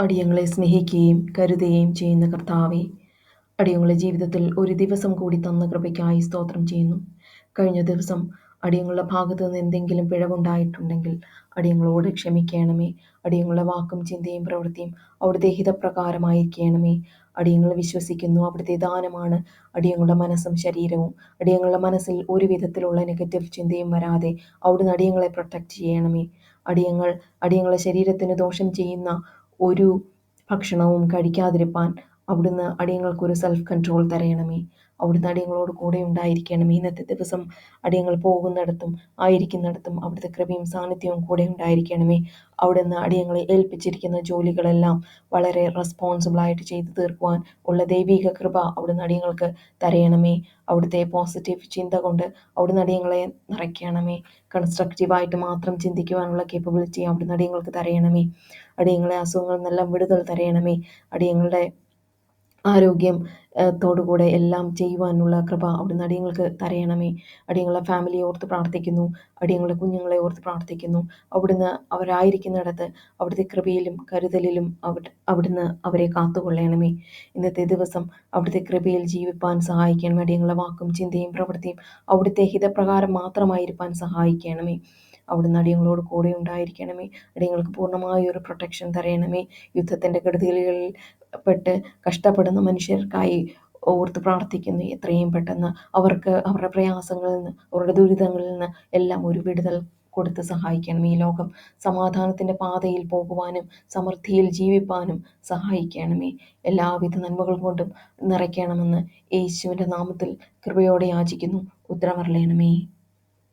അടിയങ്ങളെ സ്നേഹിക്കുകയും കരുതുകയും ചെയ്യുന്ന കർത്താവെ അടിയങ്ങളെ ജീവിതത്തിൽ ഒരു ദിവസം കൂടി തന്ന കൃപയ്ക്കായി സ്തോത്രം ചെയ്യുന്നു. കഴിഞ്ഞ ദിവസം അടിയങ്ങളുടെ ഭാഗത്തു നിന്ന് എന്തെങ്കിലും പിഴവുണ്ടായിട്ടുണ്ടെങ്കിൽ അടിയങ്ങളോട് ക്ഷമിക്കണമേ. അടിയങ്ങളുടെ വാക്കും ചിന്തയും പ്രവൃത്തിയും അവിടുത്തെ ഹിതപ്രകാരമായിരിക്കണമേ. അടിയങ്ങൾ വിശ്വസിക്കുന്നു അവിടുത്തെ ദാനമാണ് അടിയങ്ങളുടെ മനസ്സും ശരീരവും. അടിയങ്ങളുടെ മനസ്സിൽ ഒരു വിധത്തിലുള്ള നെഗറ്റീവ് ചിന്തയും വരാതെ അവിടുന്ന് അടിയങ്ങളെ പ്രൊട്ടക്റ്റ് ചെയ്യണമേ. അടിയങ്ങൾ അടിയങ്ങളെ ശരീരത്തിന് ദോഷം ചെയ്യുന്ന ഒരു ഭക്ഷണവും കഴിക്കാതിരിപ്പാൻ അവിടുന്ന് അടിയങ്ങൾക്കൊരു സെൽഫ് കൺട്രോൾ തരയണമേ. അവിടുന്ന് അടിയങ്ങളോട് കൂടെ ഉണ്ടായിരിക്കണം. ഇന്നത്തെ ദിവസം അടിയങ്ങൾ പോകുന്നിടത്തും ആയിരിക്കുന്നിടത്തും അവിടുത്തെ കൃപയും സാന്നിധ്യവും കൂടെ ഉണ്ടായിരിക്കണമേ. അവിടുന്ന് അടിയങ്ങളെ ഏൽപ്പിച്ചിരിക്കുന്ന ജോലികളെല്ലാം വളരെ റെസ്പോൺസിബിളായിട്ട് ചെയ്തു തീർക്കുവാൻ ഉള്ള ദൈവിക കൃപ അവിടുന്ന് അടിയങ്ങൾക്ക് തരയണമേ. അവിടുത്തെ പോസിറ്റീവ് ചിന്ത കൊണ്ട് അവിടുന്ന് അടിയങ്ങളെ നിറയ്ക്കണമേ. കൺസ്ട്രക്റ്റീവായിട്ട് മാത്രം ചിന്തിക്കുവാനുള്ള കേപ്പബിലിറ്റി അവിടുന്ന് അടിയങ്ങൾക്ക് തരയണമേ. അടിയങ്ങളെ അസുഖങ്ങളിൽ നിന്നെല്ലാം വിടുതൽ തരയണമേ. അടിയങ്ങളുടെ ആരോഗ്യം ത്തോടുകൂടെ എല്ലാം ചെയ്യുവാനുള്ള കൃപ അവിടുന്ന് അടിയങ്ങൾക്ക് തരയണമേ. അടിയങ്ങളെ ഫാമിലിയെ ഓർത്ത് പ്രാർത്ഥിക്കുന്നു. അടിയങ്ങളെ കുഞ്ഞുങ്ങളെ ഓർത്ത് പ്രാർത്ഥിക്കുന്നു. അവിടുന്ന് അവരായിരിക്കുന്നിടത്ത് അവിടുത്തെ കൃപയിലും കരുതലിലും അവ അവിടുന്ന് അവരെ കാത്തുകൊള്ളണമേ. ഇന്നത്തെ ദിവസം അവിടുത്തെ കൃപയിൽ ജീവിപ്പാൻ സഹായിക്കണമേ. അടിയങ്ങളെ വാക്കും ചിന്തയും പ്രവൃത്തിയും അവിടുത്തെ ഹിതപ്രകാരം മാത്രമായിരിക്കാൻ സഹായിക്കണമേ. അവിടുന്ന് അടിയങ്ങളോട് കൂടെ ഉണ്ടായിരിക്കണമേ. അടിയങ്ങൾക്ക് പൂർണമായ ഒരു പ്രൊട്ടക്ഷൻ തരയണമേ. യുദ്ധത്തിന്റെ കെടുതികളിൽ പെട്ട് കഷ്ടപ്പെടുന്ന മനുഷ്യർക്കായി ഓർത്ത് പ്രാർത്ഥിക്കുന്നു. എത്രയും പെട്ടെന്ന് അവർക്ക് അവരുടെ പ്രയാസങ്ങളിൽ നിന്ന് അവരുടെ ദുരിതങ്ങളിൽ നിന്ന് എല്ലാം ഒരു വിടുതൽ കൊടുത്ത് സഹായിക്കണം ഈ ലോകം സമാധാനത്തിന്റെ പാതയിൽ പോകുവാനും സമൃദ്ധിയിൽ ജീവിപ്പാനും സഹായിക്കണമേ. എല്ലാവിധ നന്മകൾ കൊണ്ടും നിറയ്ക്കണമെന്ന് യേശുവിന്റെ നാമത്തിൽ കൃപയോടെ യാചിക്കുന്നു. ഉത്തരമറിയണമേ